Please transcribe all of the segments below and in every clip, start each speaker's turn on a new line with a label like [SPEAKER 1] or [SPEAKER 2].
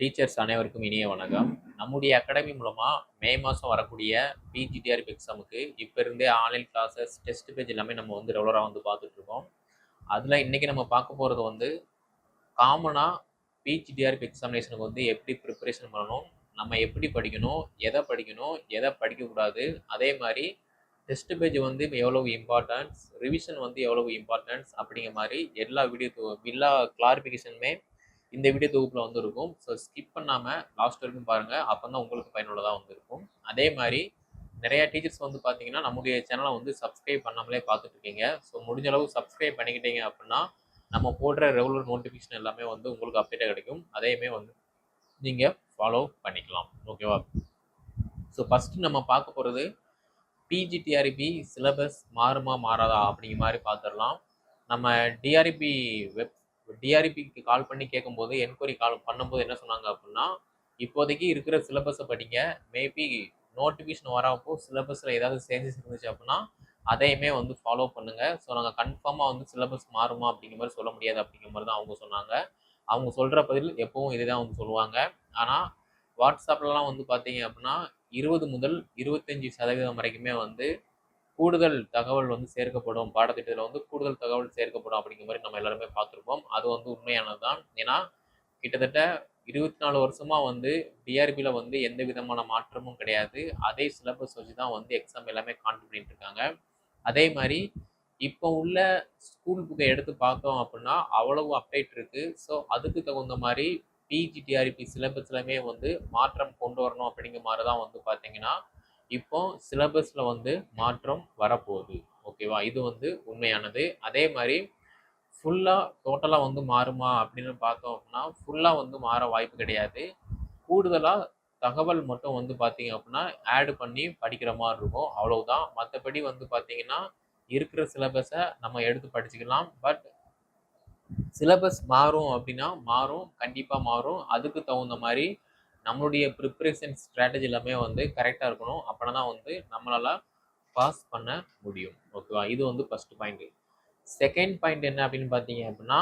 [SPEAKER 1] Teachers அனைவருக்கும் இனிய வணக்கம். நம்முடைய அகாடமி மூலமாக மே மாதம் வரக்கூடிய பிஜிடிஆர்பி எக்ஸாமுக்கு இப்போ இருந்தே ஆன்லைன் கிளாஸஸ் டெஸ்ட் பேஜ் எல்லாமே நம்ம வந்து ரெகுலராக வந்து பார்த்துட்ருக்கோம் அதில் இன்றைக்கி நம்ம பார்க்க போகிறது வந்து காமனாக பிஜிடிஆர்பி எக்ஸாமினேஷனுக்கு வந்து எப்படி ப்ரிப்பரேஷன் பண்ணணும் நம்ம எப்படி படிக்கணும் எதை படிக்கணும் எதை படிக்கக்கூடாது அதே மாதிரி டெஸ்ட் பேஜ் வந்து எவ்வளவு இம்பார்ட்டன்ஸ் ரிவிஷன் வந்து எவ்வளவு இம்பார்ட்டன்ஸ் அப்படிங்கிற மாதிரி எல்லா வீடியோ எல்லா கிளாரிஃபிகேஷனுமே இந்த வீடியோ தொகுப்பில் வந்து இருக்கும் ஸோ ஸ்கிப் பண்ணாமல் லாஸ்ட் வரைக்கும் பாருங்கள் அப்போ தான் உங்களுக்கு பயனுள்ளதாக வந்து இருக்கும் அதே மாதிரி நிறையா டீச்சர்ஸ் வந்து பார்த்தீங்கன்னா நம்முடைய சேனலை வந்து சப்ஸ்கிரைப் பண்ணாமலே பார்த்துட்டு இருக்கீங்க ஸோ முடிஞ்ச அளவு சப்ஸ்கிரைப் பண்ணிக்கிட்டீங்க அப்படின்னா நம்ம போடுற ரெகுலர் நோட்டிஃபிகேஷன் எல்லாமே வந்து உங்களுக்கு அப்டேட்டாக கிடைக்கும். அதையுமே வந்து நீங்கள் ஃபாலோ பண்ணிக்கலாம். ஓகேவா ஸோ ஃபஸ்ட்டு நம்ம பார்க்க போகிறது பிஜிடிஆர்பி சிலபஸ் மாறுமா மாறாதா அப்படிங்கிற மாதிரி பார்த்துடலாம் நம்ம டிஆர்பி வெப் டிஆர்பிக்கு கால் பண்ணி கேட்கும்போது என்கொயரி கால் பண்ணும்போது என்ன சொன்னாங்க அப்படின்னா இப்போதைக்கு இருக்கிற சிலபஸை படிங்க. மேபி நோட்டிஃபிகேஷன் வரப்போ சிலபஸில் ஏதாவது சேஞ்சஸ் இருந்துச்சு அப்படின்னா அதையுமே வந்து ஃபாலோ பண்ணுங்கள் ஸோ நாங்கள் கன்ஃபார்மாக வந்து சிலபஸ் மாறுமா அப்படிங்கிற மாதிரி சொல்ல முடியாது அப்படிங்கிற மாதிரி தான் அவங்க சொன்னாங்க. அவங்க சொல்கிற பதில் எப்பவும் இதுதான் வந்து சொல்லுவாங்க. ஆனால் வாட்ஸ்அப்லலாம் வந்து பார்த்தீங்க அப்படின்னா இருபது முதல் இருபத்தஞ்சி சதவீதம் வரைக்குமே வந்து கூடுதல் தகவல் வந்து சேர்க்கப்படும். பாடத்திட்டத்தில் வந்து கூடுதல் தகவல் சேர்க்கப்படும் அப்படிங்கிற மாதிரி நம்ம எல்லாருமே பார்த்துருப்போம். அது வந்து உண்மையானது தான் ஏன்னா கிட்டத்தட்ட இருபத்தி நாலு வருஷமாக வந்து டிஆர்பியில் வந்து எந்த விதமான மாற்றமும் கிடையாது. அதே சிலபஸ் வச்சு தான் வந்து எக்ஸாம் எல்லாமே கான்டெக்ட் பண்ணிட்டு இருக்காங்க அதே மாதிரி இப்போ உள்ள ஸ்கூல் புக்கை எடுத்து பார்த்தோம் அப்படின்னா அவ்வளவு அப்டேட் இருக்குது ஸோ அதுக்கு தகுந்த மாதிரி பிஜிடிஆர்பி சிலபஸ்லையுமே வந்து மாற்றம் கொண்டு வரணும் அப்படிங்கிற மாதிரி தான் வந்து பார்த்தீங்கன்னா இப்போ சிலபஸில் வந்து மாற்றம் வரப்போகுது. ஓகேவா? இது வந்து உண்மையானது. அதே மாதிரி ஃபுல்லாக டோட்டலாக வந்து மாறுமா அப்படின்னு பார்த்தோம் அப்படின்னா ஃபுல்லாக வந்து மாற வாய்ப்பு கிடையாது. கூடுதலாக தகவல் மட்டும் வந்து பார்த்தீங்க அப்படின்னா ஆடு பண்ணி படிக்கிற மாதிரி இருக்கும். அவ்வளவுதான். மற்றபடி வந்து பார்த்தீங்கன்னா இருக்கிற சிலபஸை நம்ம எடுத்து படிச்சுக்கலாம். பட் சிலபஸ் மாறும் அப்படின்னா மாறும். கண்டிப்பாக மாறும். அதுக்கு தகுந்த மாதிரி நம்மளுடைய ப்ரிப்ரேஷன் ஸ்ட்ராட்டஜி எல்லாமே வந்து கரெக்டாக இருக்கணும். அப்படின்னா தான் வந்து நம்மளால் பாஸ் பண்ண முடியும். ஓகேவா இது வந்து ஃபஸ்ட் பாயிண்ட்டு செகண்ட் பாயிண்ட் என்ன அப்படின்னு பார்த்தீங்க அப்படின்னா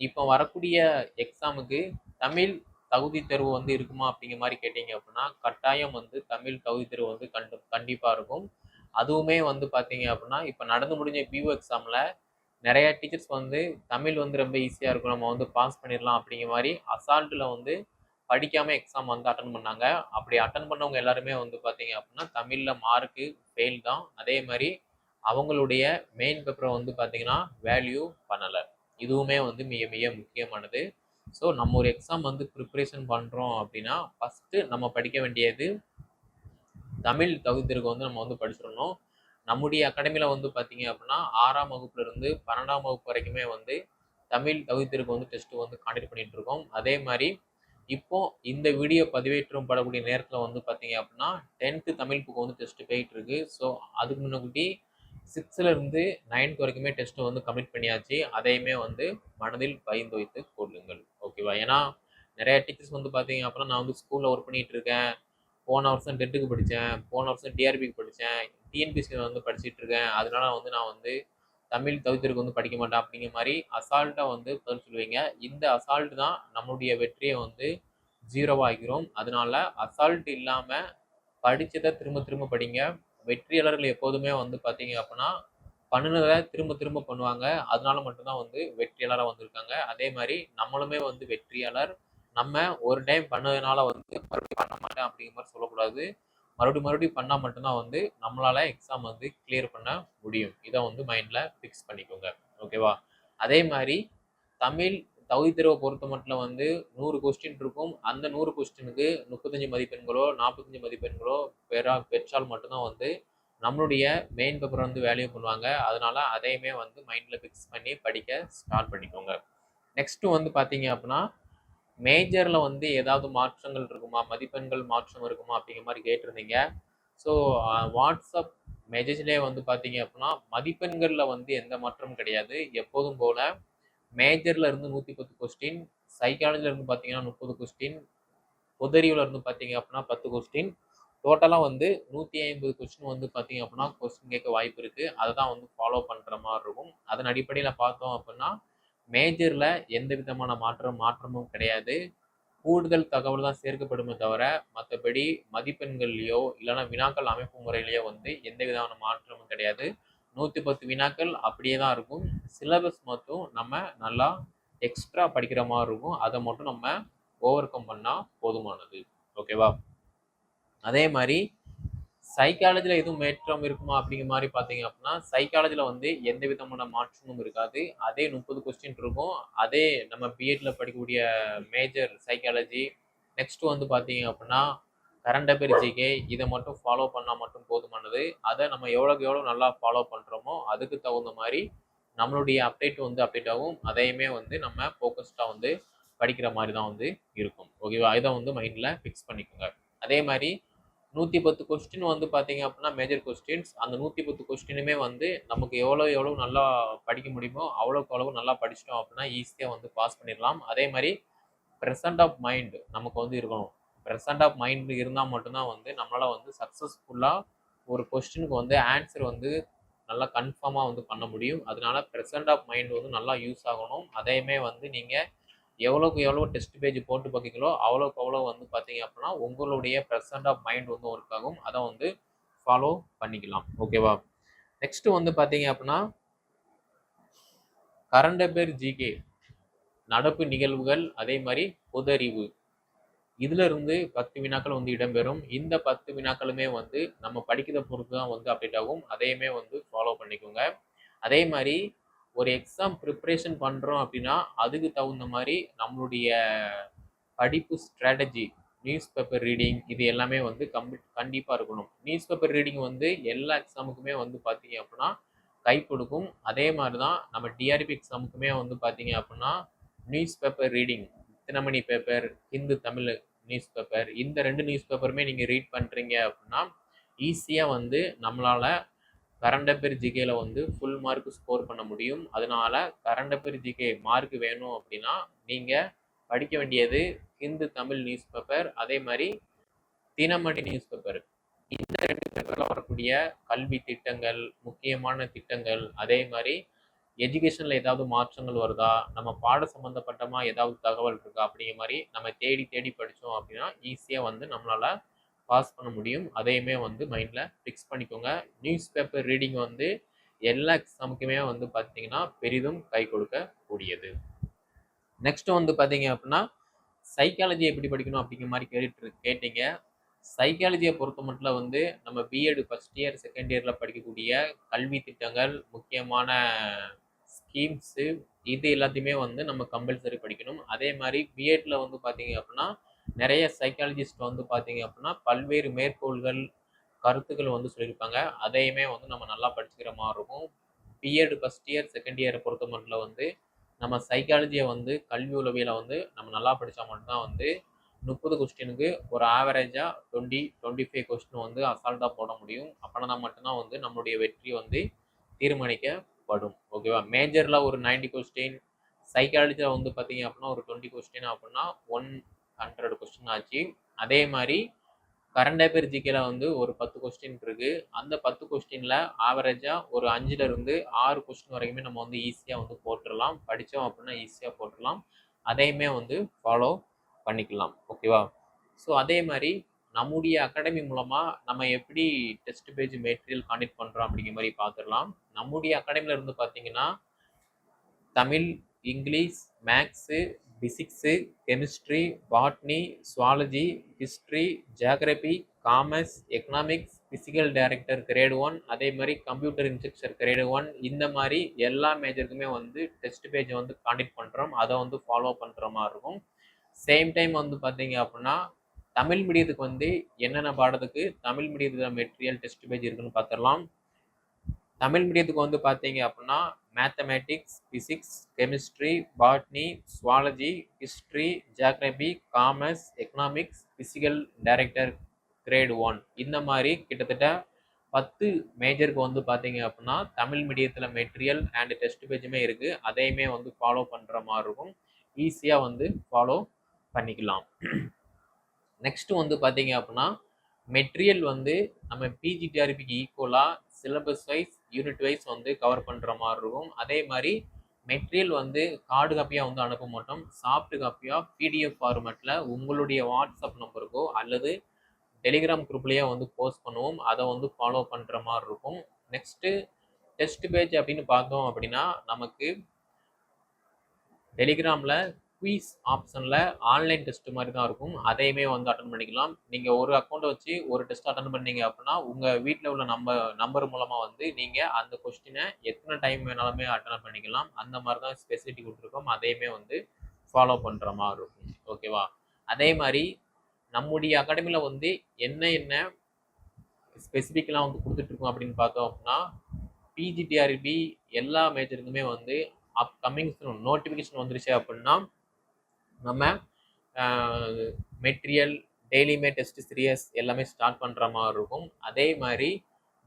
[SPEAKER 1] இப்போ வரக்கூடிய எக்ஸாமுக்கு தமிழ் தகுதி தேர்வு வந்து இருக்குமா அப்படிங்கிற மாதிரி கேட்டிங்க அப்படின்னா கட்டாயம் வந்து தமிழ் தகுதி தேர்வு வந்து கண்டு கண்டிப்பாக இருக்கும். அதுவுமே வந்து பார்த்தீங்க அப்படின்னா இப்போ நடந்து முடிஞ்ச பிஓ எக்ஸாமில் நிறைய டீச்சர்ஸ் வந்து தமிழ் வந்து ரொம்ப ஈஸியாக இருக்கும். நம்ம வந்து பாஸ் பண்ணிடலாம் அப்படிங்கிற மாதிரி அசால்ட்டில் வந்து படிக்காமல் எக்ஸாம் வந்து அட்டன் பண்ணாங்க. அப்படி அட்டன் பண்ணவங்க எல்லாருமே வந்து பார்த்தீங்க அப்படின்னா தமிழில் மார்க்கு ஃபெயில் தான். அதே மாதிரி அவங்களுடைய மெயின் பேப்பரை வந்து பார்த்தீங்கன்னா வேல்யூ பண்ணலை. இதுவுமே வந்து மிக மிக முக்கியமானது. ஸோ நம்ம ஒரு எக்ஸாம் வந்து ப்ரிப்ரேஷன் பண்ணுறோம் அப்படின்னா ஃபஸ்ட்டு நம்ம படிக்க வேண்டியது தமிழ் தகுதிற்கு வந்து நம்ம வந்து படிச்சிடணும். நம்முடைய அகாடமியில் வந்து பார்த்தீங்க அப்படின்னா ஆறாம் வகுப்புலேருந்து பன்னெண்டாம் வகுப்பு வரைக்குமே வந்து தமிழ் தகுதிற்கு வந்து டெஸ்ட்டு வந்து காண்டக்ட் பண்ணிகிட்டு இருக்கோம். அதே மாதிரி இப்போ இந்த வீடியோ பதிவேற்றம் படக்கூடிய நேரத்தில் வந்து பார்த்தீங்க அப்படின்னா டென்த்து தமிழ் புக்கு வந்து டெஸ்ட் போயிட்டு இருக்கு ஸோ அதுக்கு முன்னாடி சிக்ஸ்த்தில் இருந்து நைன்த் வரைக்குமே டெஸ்ட்டு வந்து கம்ப்ளீட் பண்ணியாச்சு. அதையுமே வந்து மனதில் பயந்து வைத்து கொள்ளுங்கள். ஓகேவா ஏன்னா நிறைய டீச்சர்ஸ் வந்து பார்த்தீங்க அப்படின்னா நான் வந்து ஸ்கூலில் ஒர்க் பண்ணிட்டு இருக்கேன். போன வருஷம் டெட்டுக்கு படித்தேன் போன வருஷம் டிஆர்பிக்கு படித்தேன் டிஎன்பிசி வந்து படிச்சுட்டு இருக்கேன். அதனால வந்து நான் வந்து தமிழ் தவிர்த்திற்கு வந்து படிக்க மாட்டான் அப்படிங்கிற மாதிரி அசால்ட்டாக வந்து பதில் சொல்லுவீங்க. இந்த அசால்ட் தான் நம்மளுடைய வெற்றியை வந்து ஜீரோவாகிறோம் அதனால அசால்ட் இல்லாமல் படித்ததை திரும்ப திரும்ப படிங்க. வெற்றியாளர்கள் எப்போதுமே வந்து பார்த்தீங்க அப்படின்னா பண்ணினதை திரும்ப திரும்ப பண்ணுவாங்க. அதனால மட்டும்தான் வந்து வெற்றியாளராக வந்திருக்காங்க. அதே மாதிரி நம்மளுமே வந்து வெற்றியாளர். நம்ம ஒரு டைம் பண்ணதுனால வந்து மறுபடியும் பண்ண மாட்டேன் அப்படிங்கிற மாதிரி சொல்லக்கூடாது. மறுபடியும் மறுபடியும் பண்ணால் மட்டும்தான் வந்து நம்மளால் எக்ஸாம் வந்து கிளியர் பண்ண முடியும். இதை வந்து மைண்டில் ஃபிக்ஸ் பண்ணிக்கோங்க. ஓகேவா அதே மாதிரி தமிழ் தகுதி தேர்வை பொறுத்த மட்டும் வந்து நூறு கொஸ்டின் இருக்கும். அந்த நூறு கொஸ்டினுக்கு முப்பத்தஞ்சு மதிப்பெண்களோ நாற்பத்தஞ்சு மதிப்பெண்களோ பெறா பெற்றால் மட்டும்தான் வந்து நம்மளுடைய மெயின் பேப்பர் வந்து வேல்யூ பண்ணுவாங்க. அதனால அதையுமே வந்து மைண்டில் ஃபிக்ஸ் பண்ணி படிக்க ஸ்டார்ட் பண்ணிக்கோங்க. நெக்ஸ்ட்டு வந்து பார்த்தீங்க அப்படின்னா மேஜரில் வந்து ஏதாவது மாற்றங்கள் இருக்குமா? மதிப்பெண்கள் மாற்றம் இருக்குமா? அப்படிங்கிற மாதிரி கேட்டிருந்தீங்க. ஸோ வாட்ஸ்அப் மெஜேஜ்லேயே வந்து பார்த்தீங்க அப்படின்னா மதிப்பெண்களில் வந்து எந்த மாற்றமும் கிடையாது. எப்போதும் போல் மேஜரில் இருந்து நூற்றி பத்து கொஸ்டின் சைக்காலஜியில் இருந்து பார்த்தீங்கன்னா முப்பது கொஸ்டின் பொதறிவில் இருந்து பார்த்தீங்க அப்படின்னா பத்து கொஸ்டின் டோட்டலாக வந்து நூற்றி ஐம்பது கொஸ்டின் வந்து பார்த்தீங்க அப்படின்னா கொஸ்டின் கேட்க வாய்ப்பு இருக்குது அதை தான் வந்து ஃபாலோ பண்ணுற மாதிரி இருக்கும். அதன் அடிப்படையில் பார்த்தோம் அப்படின்னா மேஜரில் எந்த விதமான மாற்றம் மாற்றமும் கிடையாது. கூடுதல் தகவல் தான் சேர்க்கப்படுமே தவிர மற்றபடி மதிப்பெண்கள்லையோ இல்லைன்னா வினாக்கள் அமைப்பு முறையிலையோ வந்து எந்த விதமான மாற்றமும் கிடையாது. நூற்றி பத்து வினாக்கள் அப்படியே தான் இருக்கும். சிலபஸ் மட்டும் நம்ம நல்லா எக்ஸ்ட்ரா படிக்கிற மாதிரி இருக்கும். அதை மட்டும் நம்ம ஓவர் கம் பண்ணால் போதுமானது ஓகேவா அதே மாதிரி சைக்காலஜியில் எதுவும் மேற்றம் இருக்குமா அப்படிங்கிற மாதிரி பார்த்தீங்க அப்படின்னா சைக்காலஜியில் வந்து எந்த விதமான மாற்றமும் இருக்காது. அதே முப்பது கொஸ்டின் இருக்கும். அதே நம்ம பிஎட்ல படிக்கக்கூடிய மேஜர் சைக்காலஜி நெக்ஸ்ட் வந்து பார்த்தீங்க அப்படின்னா கரண்ட் அஃபேர் ஜிகே இதை மட்டும் ஃபாலோ பண்ணால் மட்டும் போதுமானது. அதை நம்ம எவ்வளோக்கு எவ்வளோ நல்லா ஃபாலோ பண்ணுறோமோ அதுக்கு தகுந்த மாதிரி நம்மளுடைய அப்டேட் வந்து அப்டேட் ஆகும். அதையுமே வந்து நம்ம ஃபோக்கஸ்டாக வந்து படிக்கிற மாதிரி தான் வந்து இருக்கும். ஓகேவா இதை வந்து மைண்டில் ஃபிக்ஸ் பண்ணிக்கோங்க. அதே மாதிரி நூற்றி பத்து கொஸ்டின் வந்து பார்த்தீங்க அப்படின்னா மேஜர் கொஸ்டின்ஸ் அந்த நூற்றி பத்து கொஸ்டினுமே வந்து நமக்கு எவ்வளோ எவ்வளோ நல்லா படிக்க முடியுமோ அவ்வளோக்கு அவ்வளோ நல்லா படிச்சிட்டோம் அப்படின்னா ஈஸியாக வந்து பாஸ் பண்ணிடலாம். அதே மாதிரி ப்ரெசன்ட் ஆஃப் மைண்ட் நமக்கு வந்து இருக்கணும். ப்ரெசன்ட் ஆஃப் மைண்ட் இருந்தால் மட்டும்தான் வந்து நம்மளால் வந்து சக்ஸஸ்ஃபுல்லாக ஒரு கொஸ்டினுக்கு வந்து ஆன்சர் வந்து நல்லா கன்ஃபார்மாக வந்து பண்ண முடியும். அதனால ப்ரெசன்ட் ஆஃப் மைண்ட் வந்து நல்லா யூஸ் ஆகணும். அதையுமே வந்து நீங்கள் எவ்வளோக்கு எவ்வளோ டெஸ்ட் பேஜ் போட்டு பார்க்கீங்களோ அவ்வளோக்கு அவ்வளோ வந்து பார்த்தீங்க அப்படின்னா உங்களுடைய ப்ரெசன்ட் ஆஃப் மைண்ட் வந்து ஒர்க் ஆகும் அதை வந்து ஃபாலோ பண்ணிக்கலாம். ஓகேவா நெக்ஸ்ட் வந்து பார்த்தீங்க அப்படின்னா கரண்ட் அஃபேர் ஜிகே நடப்பு நிகழ்வுகள் அதே மாதிரி பொதறிவு இதுல இருந்து பத்து வினாக்கள் வந்து இடம்பெறும். இந்த பத்து வினாக்களுமே வந்து நம்ம படிக்கிறத பொறுத்து தான் வந்து அப்டேட் ஆகும். அதையுமே வந்து ஃபாலோ பண்ணிக்கோங்க. அதே மாதிரி ஒரு எக்ஸாம் ப்ரிப்ரேஷன் பண்ணுறோம் அப்படின்னா அதுக்கு தகுந்த மாதிரி நம்மளுடைய படிப்பு ஸ்ட்ராட்டஜி நியூஸ் பேப்பர் ரீடிங் இது எல்லாமே வந்து கம்பி கண்டிப்பாக இருக்கணும். நியூஸ் பேப்பர் ரீடிங் வந்து எல்லா எக்ஸாமுக்குமே வந்து பார்த்தீங்க அப்படின்னா கை கொடுக்கும். அதே மாதிரி தான் நம்ம டிஆர்பி எக்ஸாமுக்குமே வந்து பார்த்தீங்க அப்படின்னா news paper reading Dinamani paper Hindu Tamil news paper இந்த ரெண்டு நியூஸ் பேப்பருமே நீங்கள் ரீட் பண்ணுறீங்க அப்படின்னா ஈஸியாக வந்து நம்மளால் கரண்ட் அஃபேர் ஜிகேல வந்து ஃபுல் மார்க் ஸ்கோர் பண்ண முடியும். அதனால கரண்ட் அஃபேர் ஜிகே மார்க் வேணும் அப்படின்னா நீங்கள் படிக்க வேண்டியது ஹிந்து தமிழ் நியூஸ் பேப்பர் அதே மாதிரி தினமணி நியூஸ் பேப்பர் இந்த ரெண்டு பேப்பரில் வரக்கூடிய கல்வி திட்டங்கள் முக்கியமான திட்டங்கள் அதே மாதிரி எஜுகேஷனில் ஏதாவது மாற்றங்கள் வருதா நம்ம பாட சம்மந்தப்பட்டமாக ஏதாவது தகவல் இருக்கா அப்படிங்கிற மாதிரி நம்ம தேடி தேடி படித்தோம் அப்படின்னா ஈஸியாக வந்து நம்மளால் பாஸ் பண்ண முடியும். அதையுமே வந்து மைண்டில் ஃபிக்ஸ் பண்ணிக்கோங்க. நியூஸ் பேப்பர் ரீடிங் வந்து எல்லா எக்ஸாமுக்குமே வந்து பார்த்தீங்கன்னா பெரிதும் கை கொடுக்கக்கூடியது. நெக்ஸ்ட் வந்து பார்த்தீங்க அப்படின்னா சைக்காலஜி எப்படி படிக்கணும் அப்படிங்கிற மாதிரி கேட்டு கேட்டீங்க. சைக்காலஜியை பொறுத்த மட்டும் வந்து நம்ம பிஎட் ஃபஸ்ட் இயர் செகண்ட் இயரில் படிக்கக்கூடிய கல்வி திட்டங்கள் முக்கியமான ஸ்கீம்ஸு இது எல்லாத்தையுமே வந்து நம்ம கம்பல்சரி படிக்கணும். அதே மாதிரி பிஎட்டில் வந்து பார்த்தீங்க அப்படின்னா நிறைய சைக்காலஜிஸ்ட் வந்து பார்த்தீங்க அப்படின்னா பல்வேறு மேற்கோள்கள் கருத்துக்கள் வந்து சொல்லியிருப்பாங்க. அதையுமே வந்து நம்ம நல்லா படிச்சுக்கிற மாதிரி இருக்கும். B Ed first year second இயரை பொறுத்த மட்டும் வந்து நம்ம சைக்காலஜியை வந்து கல்வி உளவியலை வந்து நம்ம நல்லா படித்தா மட்டும்தான் வந்து முப்பது கொஸ்டினுக்கு ஒரு ஆவரேஜாக டுவெண்ட்டி டுவெண்ட்டி ஃபைவ் கொஸ்டின் வந்து அசால்ட்டாக போட முடியும். அப்படின்னா மட்டும்தான் வந்து நம்மளுடைய வெற்றி வந்து தீர்மானிக்கப்படும். ஓகேவா மேஜரில் ஒரு நைன்டி கொஸ்டின் சைக்காலஜியில் வந்து பார்த்தீங்க அப்படின்னா ஒரு டுவெண்ட்டி கொஸ்டின் அப்படின்னா ஒன் ஹண்ட்ரட் கொஸ்டின் ஆச்சு. அதே மாதிரி கரண்ட் அஃபேர் ஜிகேல வந்து ஒரு பத்து கொஸ்டின் இருக்குது அந்த பத்து கொஸ்டினில் ஆவரேஜாக ஒரு அஞ்சுலேருந்து ஆறு கொஸ்டின் வரைக்குமே நம்ம வந்து ஈஸியாக வந்து போட்டுடலாம். படித்தோம் அப்படின்னா ஈஸியாக போட்டுடலாம். அதையுமே வந்து ஃபாலோ பண்ணிக்கலாம். ஓகேவா ஸோ அதே மாதிரி நம்முடைய அகாடமி மூலமாக நம்ம எப்படி டெஸ்ட் பேஜ் மெட்டீரியல் காண்டக்ட் பண்ணுறோம் அப்படிங்கிற மாதிரி பார்த்துடலாம். நம்முடைய அகாடமியில் இருந்து பார்த்தீங்கன்னா Tamil English maths physics chemistry botany zoology history geography commerce economics physical director grade one அதே மாதிரி கம்ப்யூட்டர் இன்ஸ்ட்ரக்சர் கிரேடு ஒன் இந்த மாதிரி எல்லா மேஜருக்குமே வந்து டெஸ்ட் பேஜை வந்து காண்டக்ட் பண்ணுறோம் அதை வந்து ஃபாலோ பண்ணுற மாதிரி இருக்கும். சேம் டைம் வந்து பார்த்தீங்க அப்படின்னா தமிழ் மீடியத்துக்கு வந்து என்னென்ன பாடத்துக்கு தமிழ் மீடியத்தில் மெட்டீரியல் டெஸ்ட் பேஜ் இருக்குன்னு பார்த்துடலாம். தமிழ் மீடியத்துக்கு வந்து பார்த்தீங்க அப்படின்னா mathematics physics chemistry botany zoology history geography commerce economics physical director grade one இந்த மாதிரி கிட்டத்தட்ட பத்து மேஜருக்கு வந்து பார்த்தீங்க அப்படின்னா தமிழ் மீடியத்தில் மெட்டீரியல் அண்ட் டெஸ்ட் பேஜுமே இருக்குது அதையுமே வந்து ஃபாலோ பண்ணுற மாதிரி இருக்கும். ஈஸியாக வந்து ஃபாலோ பண்ணிக்கலாம். நெக்ஸ்ட்டு வந்து பார்த்தீங்க அப்படின்னா மெட்டீரியல் வந்து நம்ம பிஜிடிஆர்பிக்கு ஈக்குவலாக சிலபஸ் வைஸ் யூனிட் வைஸ் வந்து கவர் பண்ணுற மாதிரி இருக்கும். அதே மாதிரி மெட்டீரியல் வந்து கார்டு காப்பியாக வந்து அனுப்ப மாட்டோம். சாஃப்ட் காப்பியாக பிடிஎஃப் ஃபார்மேட்டில் உங்களுடைய வாட்ஸ்அப் நம்பருக்கோ அல்லது டெலிகிராம் குரூப்லேயே வந்து போஸ்ட் பண்ணுவோம். அதை வந்து ஃபாலோ பண்ணுற மாதிரி இருக்கும். நெக்ஸ்ட்டு டெஸ்ட் பேஜ் அப்படின்னு பார்த்தோம் அப்படின்னா நமக்கு டெலிகிராமில் குவீஸ் ஆப்ஷனில் ஆன்லைன் டெஸ்ட் மாதிரி தான் இருக்கும். அதையுமே வந்து அட்டன் பண்ணிக்கலாம். நீங்கள் ஒரு அக்கௌண்ட்டை வச்சு ஒரு டெஸ்ட் அட்டன் பண்ணீங்க அப்படின்னா உங்கள் வீட்டில் உள்ள நம்பர் நம்பர் மூலமாக வந்து நீங்கள் அந்த கொஸ்டினை எத்தனை டைம் வேணாலுமே அட்டன் பண்ணிக்கலாம். அந்த மாதிரி தான் ஸ்பெசிலிட்டி கொடுத்துருக்கோம். அதையுமே வந்து ஃபாலோ பண்ணுற மாதிரி இருக்கும். ஓகேவா அதே மாதிரி நம்முடைய அகாடமியில் வந்து என்ன என்ன ஸ்பெசிஃபிக்கெலாம் வந்து கொடுத்துட்ருக்கோம் அப்படின்னு பார்த்தோம் அப்படின்னா பிஜிடிஆர்பி எல்லா மேஜருக்குமே வந்து அப்கமிங் நோட்டிஃபிகேஷன் வந்துருச்சு அப்படின்னா நம்ம மெட்டீரியல் டெய்லியுமே டெஸ்ட் சீரியஸ் எல்லாமே ஸ்டார்ட் பண்ணுற மாதிரி இருக்கும். அதே மாதிரி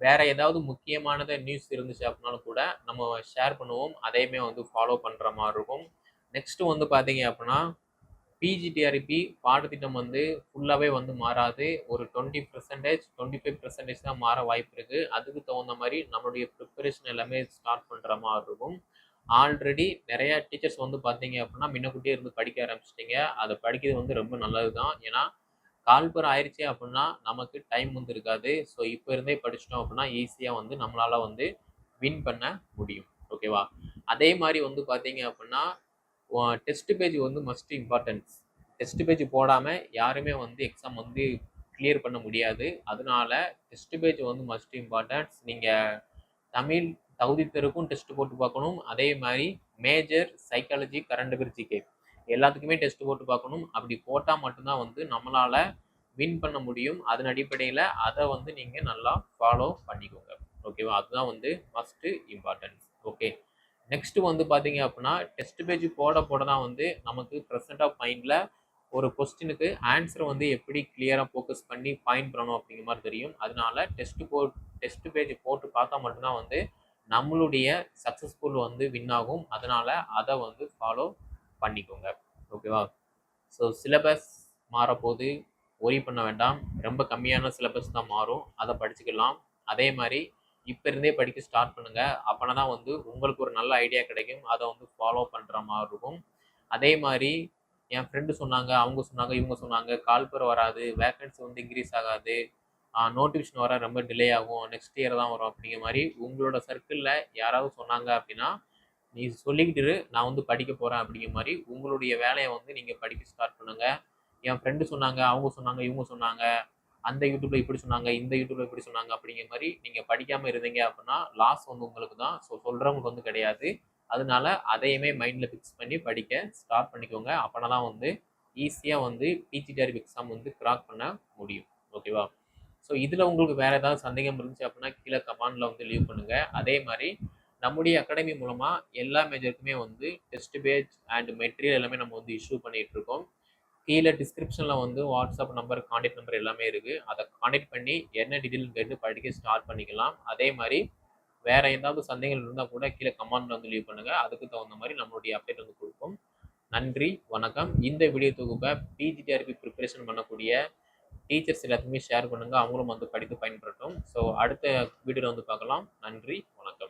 [SPEAKER 1] வேறு ஏதாவது முக்கியமானது நியூஸ் இருந்துச்சு அப்படின்னாலும் கூட நம்ம ஷேர் பண்ணுவோம். அதையுமே வந்து ஃபாலோ பண்ணுற மாதிரி இருக்கும். நெக்ஸ்ட்டு வந்து பார்த்தீங்க அப்படின்னா பிஜிடிஆர்பி பாடத்திட்டம் வந்து ஃபுல்லாகவே வந்து மாறாது. ஒரு twenty percentage twenty five percentage தான் மாற வாய்ப்பு இருக்குது அதுக்கு தகுந்த மாதிரி நம்மளுடைய ப்ரிப்பரேஷன் எல்லாமே ஸ்டார்ட் பண்ணுற மாதிரி இருக்கும். ஆல்ரெடி நிறையா டீச்சர்ஸ் வந்து பார்த்தீங்க அப்படின்னா முன்னக்கூட்டியே இருந்து படிக்க ஆரம்பிச்சிட்டிங்க. அதை படிக்கிறது வந்து ரொம்ப நல்லது தான் ஏன்னா கால்பர் ஆயிடுச்சு அப்படின்னா நமக்கு டைம் வந்து இருக்காது. ஸோ இப்போ இருந்தே படிச்சிட்டோம் அப்படின்னா ஈஸியாக வந்து நம்மளால் வந்து வின் பண்ண முடியும். ஓகேவா அதே மாதிரி வந்து பார்த்தீங்க அப்படின்னா டெஸ்ட் பேஜ் வந்து மஸ்ட் இம்பார்ட்டன்ஸ் டெஸ்ட் பேஜ் போடாமல் யாருமே வந்து எக்ஸாம் வந்து கிளியர் பண்ண முடியாது. அதனால டெஸ்ட் பேஜ் வந்து மஸ்ட் இம்பார்ட்டன்ஸ் நீங்கள் தமிழ் தகுதி தெருக்கும் டெஸ்ட் போட்டு பார்க்கணும். அதே மாதிரி major psychology current affair GK எல்லாத்துக்குமே டெஸ்ட் போட்டு பார்க்கணும். அப்படி போட்டால் மட்டும்தான் வந்து நம்மளால் வின் பண்ண முடியும். அதன் அடிப்படையில் அதை வந்து நீங்கள் நல்லா ஃபாலோ பண்ணிக்கோங்க. ஓகேவா அதுதான் வந்து ஃபஸ்ட்டு இம்பார்ட்டன்ஸ் ஓகே நெக்ஸ்ட்டு வந்து பார்த்தீங்க அப்படின்னா டெஸ்ட் பேஜ் போட போட தான் வந்து நமக்கு ப்ரெசென்ட் ஆஃப் மைண்டில் ஒரு கொஸ்டினுக்கு ஆன்சரை வந்து எப்படி கிளியராக ஃபோக்கஸ் பண்ணி ஃபைன் பண்ணணும் அப்படிங்கிற மாதிரி தெரியும். அதனால டெஸ்ட் போ டெஸ்ட் பேஜ் போட்டு பார்த்தா மட்டும்தான் வந்து நம்மளுடைய சக்ஸஸ்ஃபுல் வந்து வின் ஆகும். அதனால் அதை வந்து ஃபாலோ பண்ணிக்கோங்க. ஓகேவா ஸோ சிலபஸ் மாறப்போது ஒரி பண்ண வேண்டாம். ரொம்ப கம்மியான சிலபஸ் தான் மாறும். அதை படிச்சுக்கலாம். அதே மாதிரி இப்போ இருந்தே படிக்க ஸ்டார்ட் பண்ணுங்கள் அப்போனா தான் வந்து உங்களுக்கு ஒரு நல்ல ஐடியா கிடைக்கும். அதை வந்து ஃபாலோ பண்ணுற மாதிரி இருக்கும். அதே மாதிரி என் ஃப்ரெண்டு சொன்னாங்க அவங்க சொன்னாங்க இவங்க சொன்னாங்க கால்பர் வராது. வேக்கன்சி வந்து இன்க்ரீஸ் ஆகாது. நோட்டிஃபிகேஷன் வர ரொம்ப டிலே ஆகும். நெக்ஸ்ட் இயர் தான் வரும் அப்படிங்கிற மாதிரி உங்களோட சர்க்கிளில் யாராவது சொன்னாங்க அப்படின்னா நீ சொல்லிக்கிட்டு நான் வந்து படிக்க போகிறேன் அப்படிங்கிற மாதிரி உங்களுடைய வேலையை வந்து நீங்கள் படிக்க ஸ்டார்ட் பண்ணுங்கள் என் ஃப்ரெண்டு சொன்னாங்க அவங்க சொன்னாங்க இவங்க சொன்னாங்க அந்த யூடியூப்ல இப்படி சொன்னாங்க இந்த யூடியூப்ல இப்படி சொன்னாங்க அப்படிங்கிற மாதிரி நீங்கள் படிக்காமல் இருந்தீங்க அப்படின்னா லாஸ் வந்து உங்களுக்கு தான். ஸோ சொல்கிறவங்களுக்கு வந்து கிடையாது. அதனால அதையுமே மைண்டில் ஃபிக்ஸ் பண்ணி படிக்க ஸ்டார்ட் பண்ணிக்கோங்க. அப்போனா தான் வந்து ஈஸியாக வந்து பிஜிடிஆர்பி எக்ஸாம் வந்து கிராக் பண்ண முடியும். ஓகேவா ஸோ இதில் உங்களுக்கு வேறு ஏதாவது சந்தேகம் இருந்துச்சு அப்படின்னா கீழே கமாண்டில் வந்து லீவ் பண்ணுங்கள் அதே மாதிரி நம்முடைய அகாடமி மூலமாக எல்லா மேஜருக்குமே வந்து டெஸ்ட் பேஜ் அண்ட் மெட்டீரியல் எல்லாமே நம்ம வந்து இஷ்யூ பண்ணிகிட்டு இருக்கோம். கீழே டிஸ்கிரிப்ஷனில் வந்து வாட்ஸ்அப் நம்பர் காண்டாக்ட் நம்பர் எல்லாமே இருக்குது அதை காண்டாக்ட் பண்ணி என்ன டீட்டெயில் கேட்டு படிக்க ஸ்டார்ட் பண்ணிக்கலாம். அதே மாதிரி வேறு ஏதாவது சந்தேகங்கள் இருந்தால் கூட கீழே கமாண்டில் வந்து லீவ் பண்ணுங்கள் அதுக்கு தகுந்த மாதிரி நம்மளுடைய அப்டேட் வந்து கொடுப்போம். நன்றி வணக்கம். இந்த வீடியோ தொகுப்பை பிஜிடிஆர்பி ப்ரிப்பரேஷன் பண்ணக்கூடிய டீச்சர்ஸ் எல்லாத்துக்குமே ஷேர் பண்ணுங்கள் அவங்களும் வந்து படித்து பயன்படுத்தும் ஸோ அடுத்த வீடியோவில் வந்து பார்க்கலாம். நன்றி. வணக்கம்.